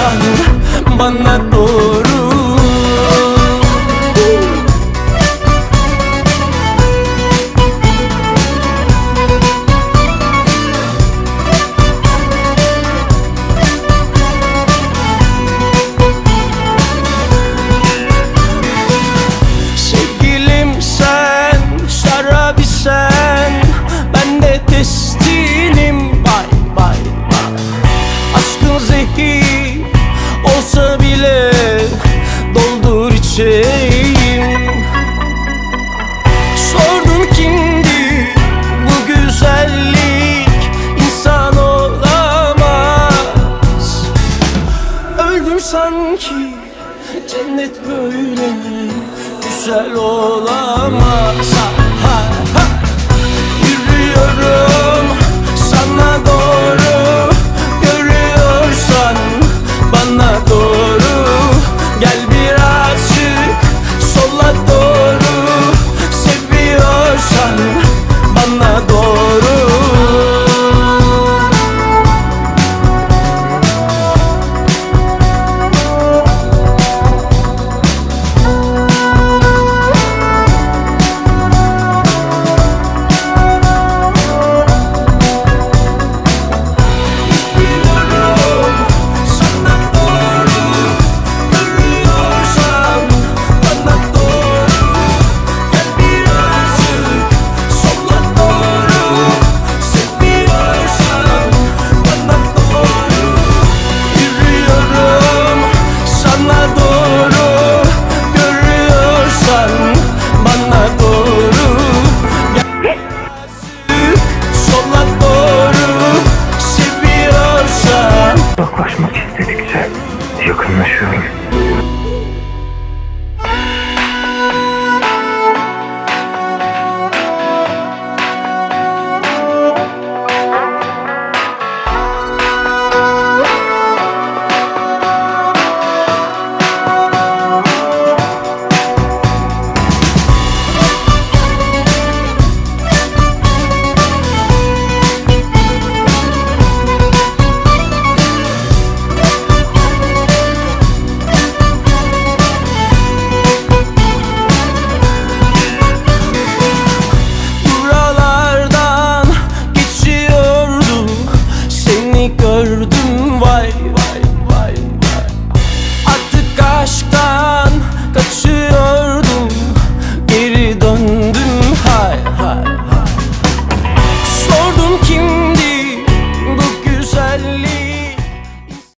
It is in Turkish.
Sen bana doğru çiçeğim Sordun kimdi bu güzellik? İnsan olamaz. Öldüm sanki cennet böyle güzel olamaz.